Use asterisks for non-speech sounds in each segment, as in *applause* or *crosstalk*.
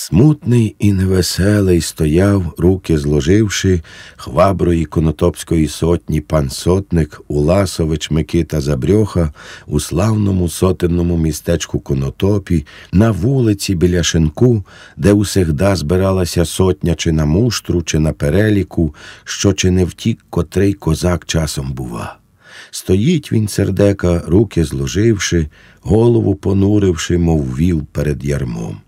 Смутний і невеселий стояв, руки зложивши, хваброї конотопської сотні пан сотник Уласович Микита Забрьоха у славному сотенному містечку Конотопі, на вулиці біля шинку, де усегда збиралася сотня чи на муштру, чи на переліку, що чи не втік, котрий козак часом бува. Стоїть він, сердека, руки зложивши, голову понуривши, мов віл перед ярмом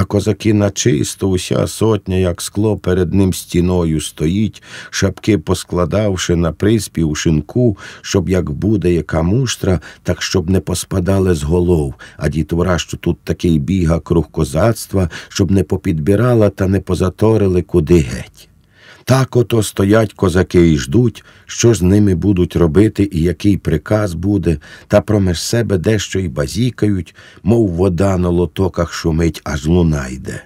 а козаки начисто, уся сотня, як скло перед ним стіною стоїть, шапки поскладавши на приспів шинку, щоб як буде яка муштра, так щоб не поспадали з голов, а дітвора, що тут такий біга круг козацтва, щоб не попідбирала та не позаторили куди геть. Так ото стоять козаки і ждуть, що з ними будуть робити і який приказ буде, та промеж себе дещо й базікають, мов вода на лотоках шумить, аж луна йде.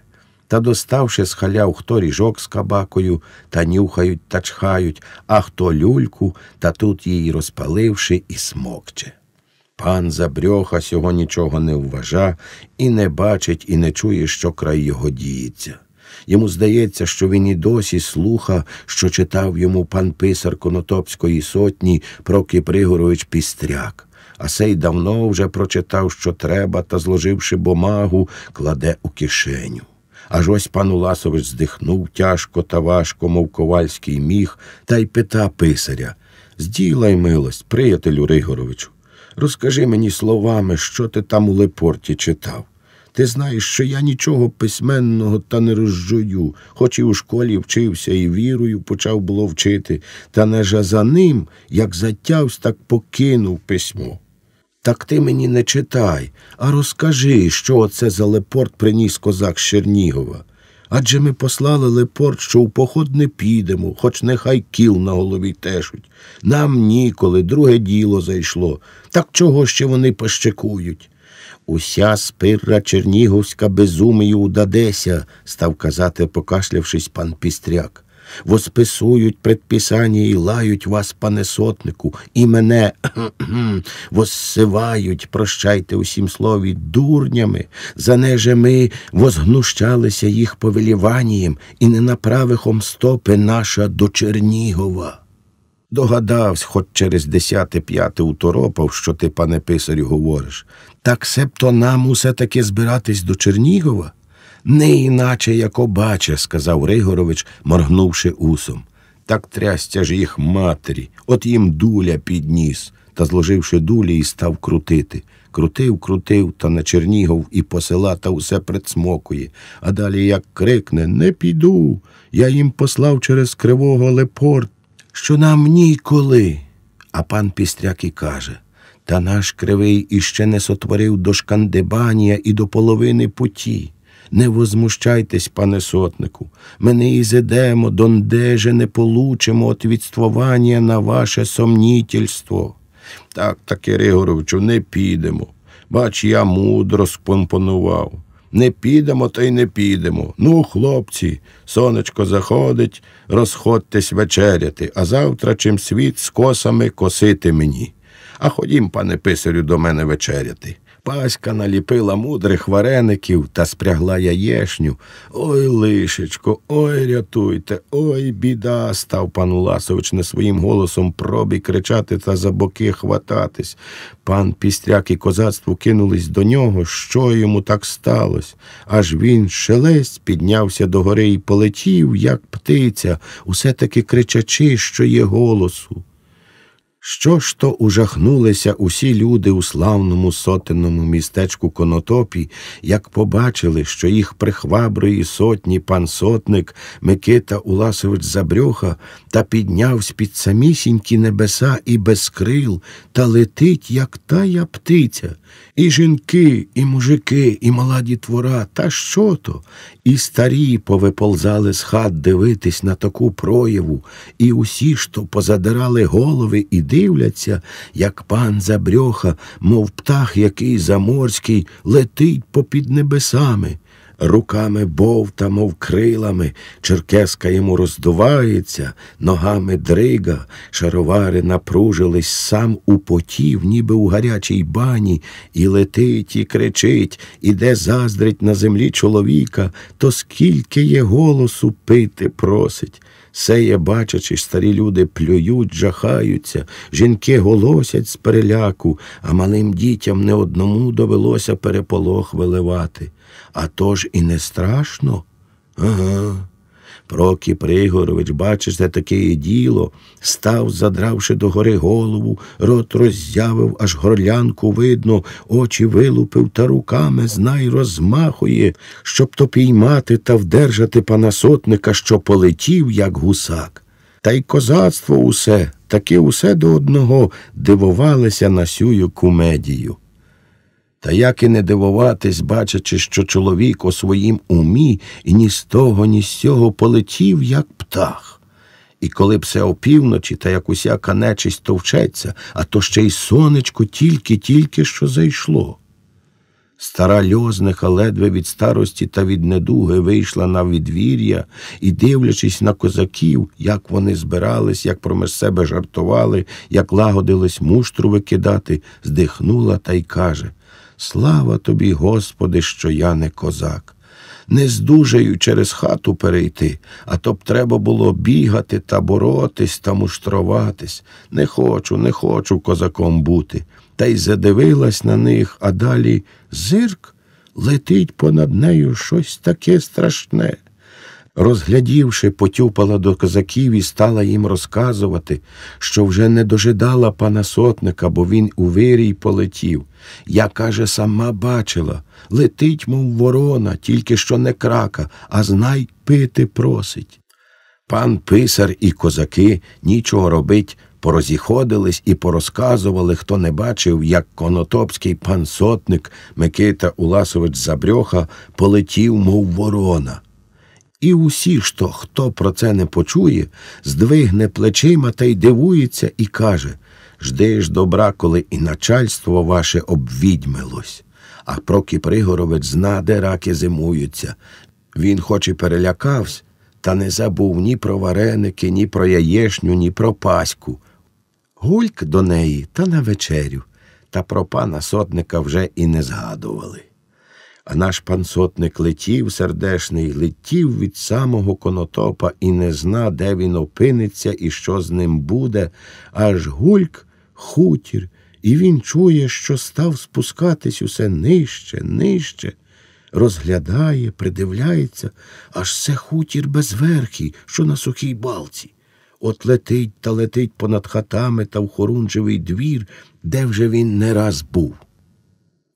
Та, доставши з халяв хто ріжок з кабакою, та нюхають та чхають, а хто люльку, та тут її розпаливши і смокче. Пан Забрьоха сього нічого не вважа і не бачить, і не чує, що край його діється. Йому здається, що він і досі слуха, що читав йому пан писар Конотопської сотні про Кипригорович Пістряк. А сей давно вже прочитав, що треба, та, зложивши бумагу, кладе у кишеню. Аж ось пан Уласович здихнув тяжко та важко, мов ковальський міг, та й пита писаря Зділай милость, приятелю Ригоровичу. Розкажи мені словами, що ти там у Лепорті читав. Ти знаєш, що я нічого письменного та не розжую, хоч і у школі вчився і вірою почав було вчити, та не же за ним, як затявсь, так покинув письмо. Так ти мені не читай, а розкажи, що оце за лепорт приніс козак з Чернігова. Адже ми послали лепорт, що у поход не підемо, хоч нехай кіл на голові тешуть. Нам ніколи, друге діло зайшло. Так чого ще вони пощекують? Уся спирра чернігівська безумію удадеся, став казати, покашлявшись пан Пістряк. Восписують предписання і лають вас, пане сотнику, і мене *clears throat* воссивають, прощайте усім слові, дурнями, за неже ми возгнущалися їх повеліванням і не направихом стопи наша до Чернігова. Догадався, хоч через десяте п'яте уторопав, що ти, пане писарю, говориш. Так себто нам усе таки збиратись до Чернігова? Не іначе, як обаче, сказав Ригорович, моргнувши усом. Так трястя ж їх матері, от їм дуля підніс, та, зложивши дулі, і став крутити. Крутив, крутив, та на Чернігов і по села та усе предсмокує. А далі як крикне Не піду. Я їм послав через кривого лепорт що нам ніколи. А пан Пістряк і каже та наш кривий іще не сотворив до шкандебанія і до половини путі. Не возмущайтесь, пане сотнику, ми не ізидемо, дондеже не получимо отвідствування на ваше сомнітельство. Так, таки, Ригоровичу, не підемо. Бач, я мудро спомпонував. Не підемо, то й не підемо. Ну, хлопці, сонечко заходить, розходьтесь вечеряти, а завтра чим світ з косами косити мені. А ходім, пане писарю, до мене вечеряти. Паська наліпила мудрих вареників та спрягла яєшню. Ой, лишечко, ой, рятуйте, ой, біда, став пан Уласович не своїм голосом пробій кричати та за боки хвататись. Пан пістряк і козацтво кинулись до нього, що йому так сталося. Аж він шелесть піднявся до гори і полетів, як птиця, усе таки кричачи, що є голосу. Що ж то ужахнулися усі люди у славному сотенному містечку Конотопі, як побачили, що їх прихваброї сотні пан сотник Микита Уласович Забрьоха та підняв з-під самісінькі небеса і без крил та летить, як тая птиця, і жінки, і мужики, і мала дітвора, та що то? І старі повиползали з хат дивитись на таку прояву, і усі ж то позадирали голови і дивляться, як пан Забрьоха, мов птах який заморський, летить попід небесами. Руками бовта, мов крилами, черкеска йому роздувається, ногами дрига, шаровари напружились, сам употів, ніби у гарячій бані, і летить, і кричить, іде заздрить на землі чоловіка, то скільки є голосу пити просить. Сеє, бачачи, старі люди плюють, жахаються, жінки голосять з переляку, а малим дітям не одному довелося переполох виливати. А то ж і не страшно? Ага. Прокіп Ригорович, бачиш, це таке діло, став, задравши догори голову, рот роззявив, аж горлянку видно, очі вилупив та руками, знай, розмахує, щоб то піймати та вдержати пана сотника, що полетів, як гусак. Та й козацтво усе, таки усе до одного дивувалися на сюю кумедію. Та як і не дивуватись, бачачи, що чоловік у своїм умі і ні з того, ні з сього полетів, як птах. І коли б все опівночі, та як усяка нечисть товчеться, а то ще й сонечко тільки-тільки що зайшло. Стара льозниха ледве від старості та від недуги вийшла на відвір'я і, дивлячись на козаків, як вони збирались, як проміж себе жартували, як лагодились муштру викидати, здихнула та й каже Слава тобі, Господи, що я не козак. Не здужаю через хату перейти, а то б треба було бігати та боротись та муштруватись. Не хочу, не хочу козаком бути. Та й задивилась на них, а далі зирк летить понад нею щось таке страшне. Розглядівши, потюпала до козаків і стала їм розказувати, що вже не дожидала пана сотника, бо він у вирій полетів. Я, каже, сама бачила летить, мов ворона, тільки що не крака, а знай пити просить. Пан писар і козаки нічого робить, порозіходились і порозказували, хто не бачив, як конотопський пан сотник Микита Уласович Забрьоха полетів, мов ворона. І усі, що хто про це не почує, здвигне плечима та й дивується і каже Жди ж добра, коли і начальство ваше обвідьмилось. А Прокіп Ригорович зна, де раки зимуються. Він хоч і перелякався, та не забув ні про вареники, ні про яєшню, ні про паську. Гульк до неї та на вечерю, та про пана сотника вже і не згадували. А наш пан сотник летів сердешний, летів від самого конотопа і не зна, де він опиниться і що з ним буде, аж гульк хутір, і він чує, що став спускатись усе нижче, нижче, розглядає, придивляється, аж це хутір безверхий, що на сухій балці. От летить та летить понад хатами та в хорунжевий двір, де вже він не раз був.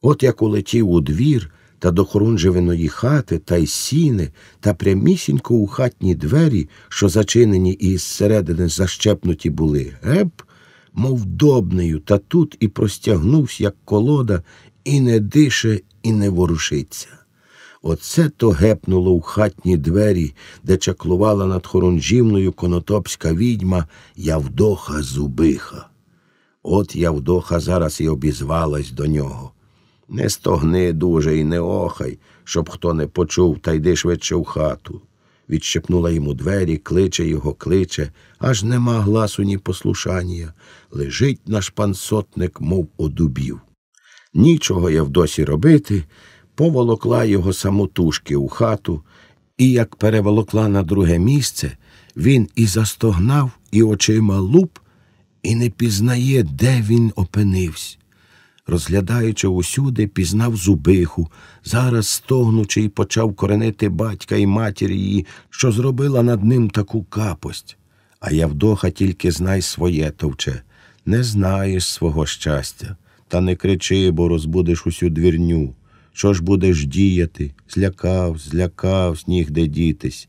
От як улетів у двір та до хорунжевиної хати та й сіни, та прямісінько у хатні двері, що зачинені і зсередини защепнуті були, геп, мов добнею, та тут і простягнувся, як колода, і не дише, і не ворушиться. Оце то гепнуло в хатні двері, де чаклувала над хорунжівною конотопська відьма Явдоха Зубиха. От Явдоха зараз і обізвалась до нього. Не стогни дуже і не охай, щоб хто не почув, та йди швидше в хату. Відщепнула йому двері, кличе його, кличе, аж нема гласу, ні послушання. Лежить наш пан сотник, мов одубів. Нічого я вдосі робити, поволокла його самотужки у хату, і як переволокла на друге місце, він і застогнав, і очима луп, і не пізнає, де він опинився розглядаючи усюди, пізнав зубиху, зараз стогнучи, й почав коренити батька і матір її, що зробила над ним таку капость. А Явдоха тільки знай своє товче, не знаєш свого щастя, та не кричи, бо розбудеш усю двірню. Що ж будеш діяти? Злякав, злякав, сніг де дітись.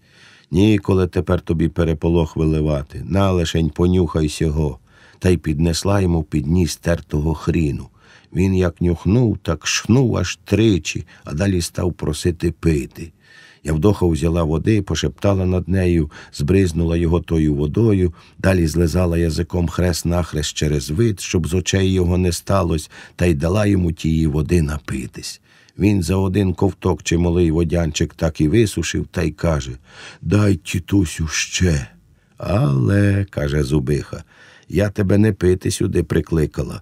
Ніколи тепер тобі переполох виливати, налишень понюхай сього, та й піднесла йому під ніс тертого хріну. Він як нюхнув, так шхнув аж тричі, а далі став просити пити. Явдоха взяла води, пошептала над нею, збризнула його тою водою, далі злизала язиком хрест нахрест через вид, щоб з очей його не сталося, та й дала йому тієї води напитись. Він за один ковток чималий водянчик так і висушив та й каже Дай, тітусю, ще. Але, каже Зубиха, я тебе не пити сюди прикликала.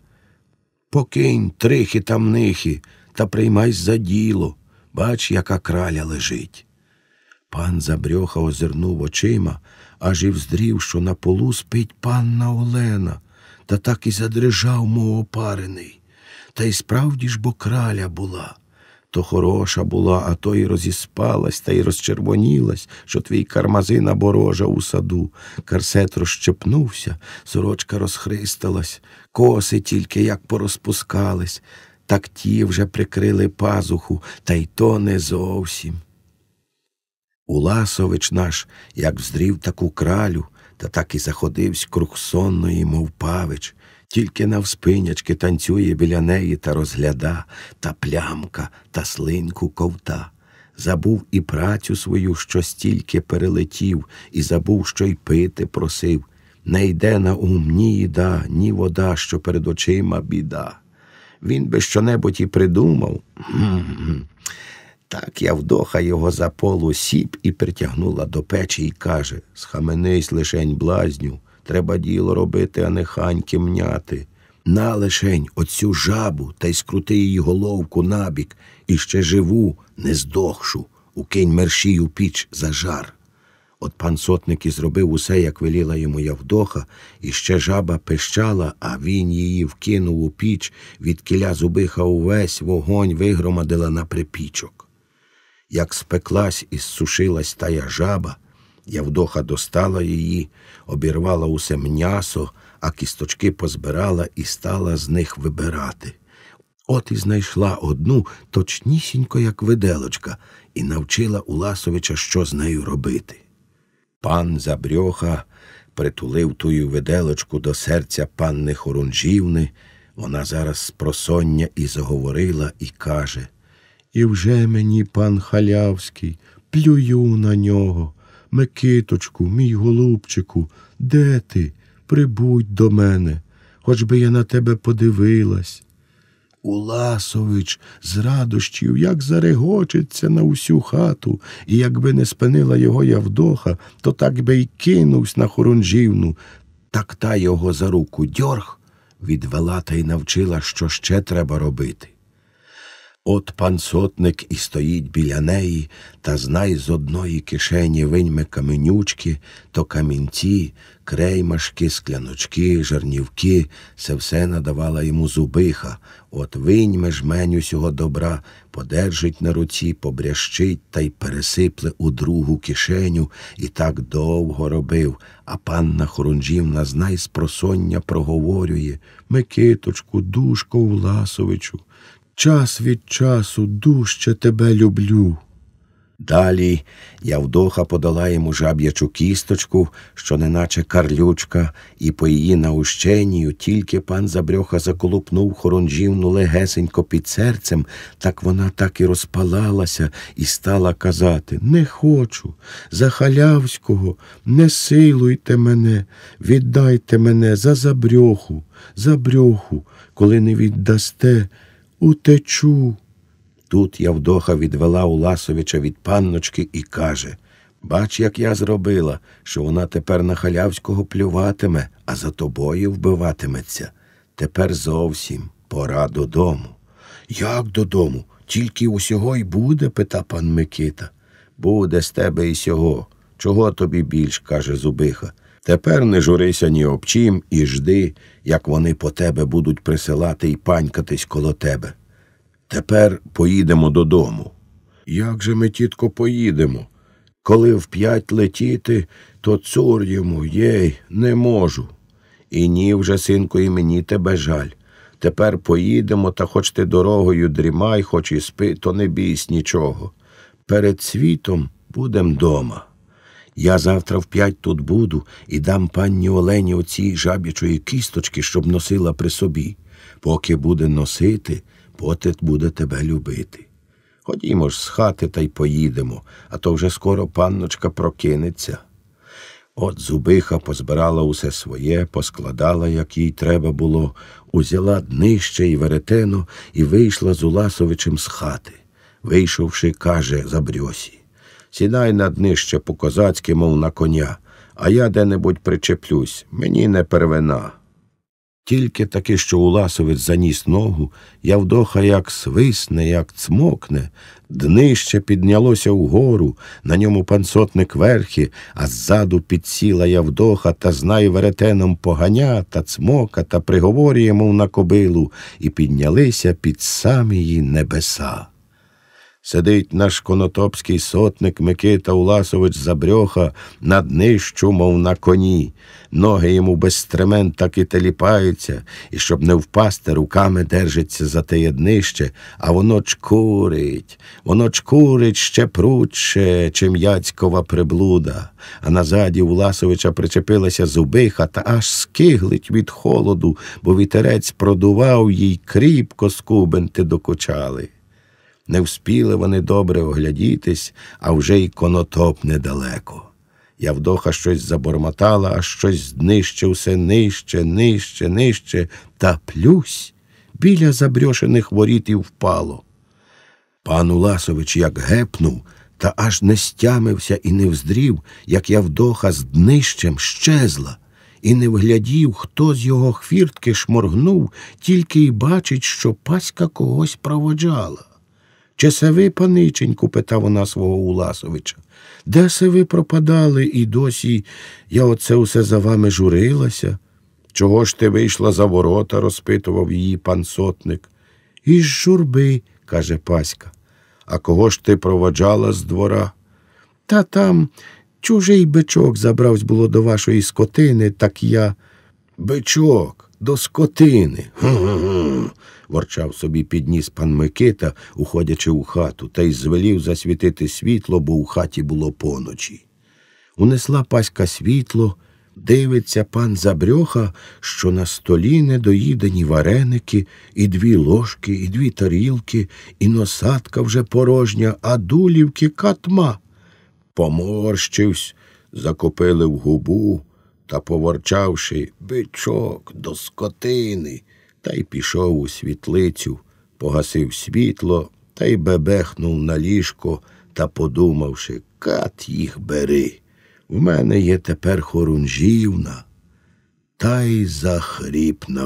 Покинь трихи там нихи та приймайся за діло. Бач, яка краля лежить. Пан Забрьоха озирнув очима, аж і вздрів, що на полу спить панна Олена, та так і задрижав, мов опарений. Та й справді ж бо краля була. То хороша була, а то й розіспалась та й розчервонілась, що твій кармазина борожа у саду. Карсет розщепнувся, сорочка розхристалась, коси тільки як порозпускались, так ті вже прикрили пазуху, та й то не зовсім. Уласович наш, як вздрів таку кралю, та так і заходивсь круг сонної, мов павич, тільки навспинячки танцює біля неї та розгляда, та плямка, та слинку ковта. Забув і працю свою, що стільки перелетів, і забув, що й пити просив. Не йде на ум ні їда, ні вода, що перед очима біда. Він би щонебудь і придумав. Так Явдоха його за полу сіп і притягнула до печі і каже Схаменись лишень блазню, треба діло робити, а не ханьки мняти. На лишень оцю жабу та й скрути її головку набік, і ще живу, не здохшу, укинь мерщій у піч за жар. От пан сотник і зробив усе, як веліла йому Явдоха, і ще жаба пищала, а він її вкинув у піч, від кіля зубиха увесь вогонь вигромадила на припічок. Як спеклась і зсушилась тая жаба, Явдоха достала її, обірвала усе м'ясо, а кісточки позбирала і стала з них вибирати. От і знайшла одну точнісінько, як виделочка, і навчила Уласовича, що з нею робити. Пан Забрьоха притулив тую виделочку до серця панни Хорунжівни. Вона зараз з просоння і заговорила, і каже І вже мені, пан халявський, плюю на нього. Микиточку, мій голубчику, де ти? Прибудь до мене, хоч би я на тебе подивилась. Уласович з радощів, як зарегочеться на усю хату, і якби не спинила його Явдоха, то так би й кинувсь на хорунжівну. Так та його за руку дьорг відвела та й навчила, що ще треба робити. От пан сотник і стоїть біля неї, та знай з одної кишені виньме каменючки, то камінці, креймашки, скляночки, жарнівки, це все надавала йому зубиха. От виньме жменю сього добра, подержить на руці, побрящить та й пересипле у другу кишеню, і так довго робив. А панна Хорунжівна знай з просоння проговорює Микиточку, душко Власовичу. Час від часу дужче тебе люблю. Далі Явдоха подала йому жаб'ячу кісточку, що неначе карлючка, і по її наущенню тільки пан Забрьоха заколупнув хоронжівну легесенько під серцем, так вона так і розпалалася і стала казати Не хочу, за халявського, не силуйте мене, віддайте мене за забрьоху, за брьоху, коли не віддасте. Утечу. Тут Явдоха відвела Уласовича від панночки і каже Бач, як я зробила, що вона тепер на халявського плюватиме, а за тобою вбиватиметься. Тепер зовсім пора додому. Як додому? Тільки усього й буде? пита пан Микита. Буде з тебе і сього. Чого тобі більш, каже Зубиха. Тепер не журися ні об чим і жди, як вони по тебе будуть присилати і панькатись коло тебе. Тепер поїдемо додому. Як же ми, тітко, поїдемо? Коли в п'ять летіти, то цур йому, єй, не можу. І ні вже, синку, і мені тебе жаль. Тепер поїдемо, та хоч ти дорогою дрімай, хоч і спи, то не бійсь нічого. Перед світом будем дома. Я завтра в п'ять тут буду і дам панні Олені оці жаб'ячої кісточки, щоб носила при собі. Поки буде носити, потит буде тебе любити. Ходімо ж з хати та й поїдемо, а то вже скоро панночка прокинеться. От зубиха позбирала усе своє, поскладала, як їй треба було, узяла днище і веретено і вийшла з Уласовичем з хати. вийшовши, каже Забрьосі. Сідай на днище по козацьки, мов на коня, а я де-небудь причеплюсь, мені не первина. Тільки таки, що Уласовець заніс ногу, Явдоха як свисне, як цмокне, днище піднялося вгору, на ньому пансотник верхи, а ззаду підсіла Явдоха та знай веретеном поганя та цмока та приговорює, мов на кобилу, і піднялися під самії небеса. Сидить наш конотопський сотник Микита Уласович Забрьоха над нищу, мов на коні. Ноги йому без стремен так і теліпаються, і щоб не впасти, руками держиться за теє днище, а воно чкурить, воно чкурить ще прудше, чим яцькова приблуда. А назаді Уласовича причепилася зубиха та аж скиглить від холоду, бо вітерець продував їй кріпко скубенти докучали. Не вспіли вони добре оглядітись, а вже й конотоп недалеко. Явдоха щось забормотала, а щось нижче все нижче, нижче, нижче, та плюсь біля забрьошених воріт і впало. Пан Уласович як гепнув, та аж не стямився і не вздрів, як Явдоха з днищем щезла, і не вглядів, хто з його хвіртки шморгнув, тільки й бачить, що паська когось проводжала. Чи се ви, паниченьку, питав вона свого Уласовича, де се ви пропадали і досі я оце усе за вами журилася? Чого ж ти вийшла за ворота? розпитував її пан сотник. Із журби, каже Паська. А кого ж ти проводжала з двора? Та там чужий бичок забравсь було до вашої скотини, так я. Бичок, до скотини. Гу-гу-гу ворчав собі підніс пан Микита, уходячи у хату, та й звелів засвітити світло, бо у хаті було поночі. Унесла паська світло, дивиться пан Забрьоха, що на столі недоїдені вареники, і дві ложки, і дві тарілки, і носатка вже порожня, а дулівки катма. Поморщивсь, закопили в губу та, поворчавши, бичок до скотини та й пішов у світлицю, погасив світло та й бебехнув на ліжко та, подумавши, кат їх бери. В мене є тепер хорунжівна, та й захріп на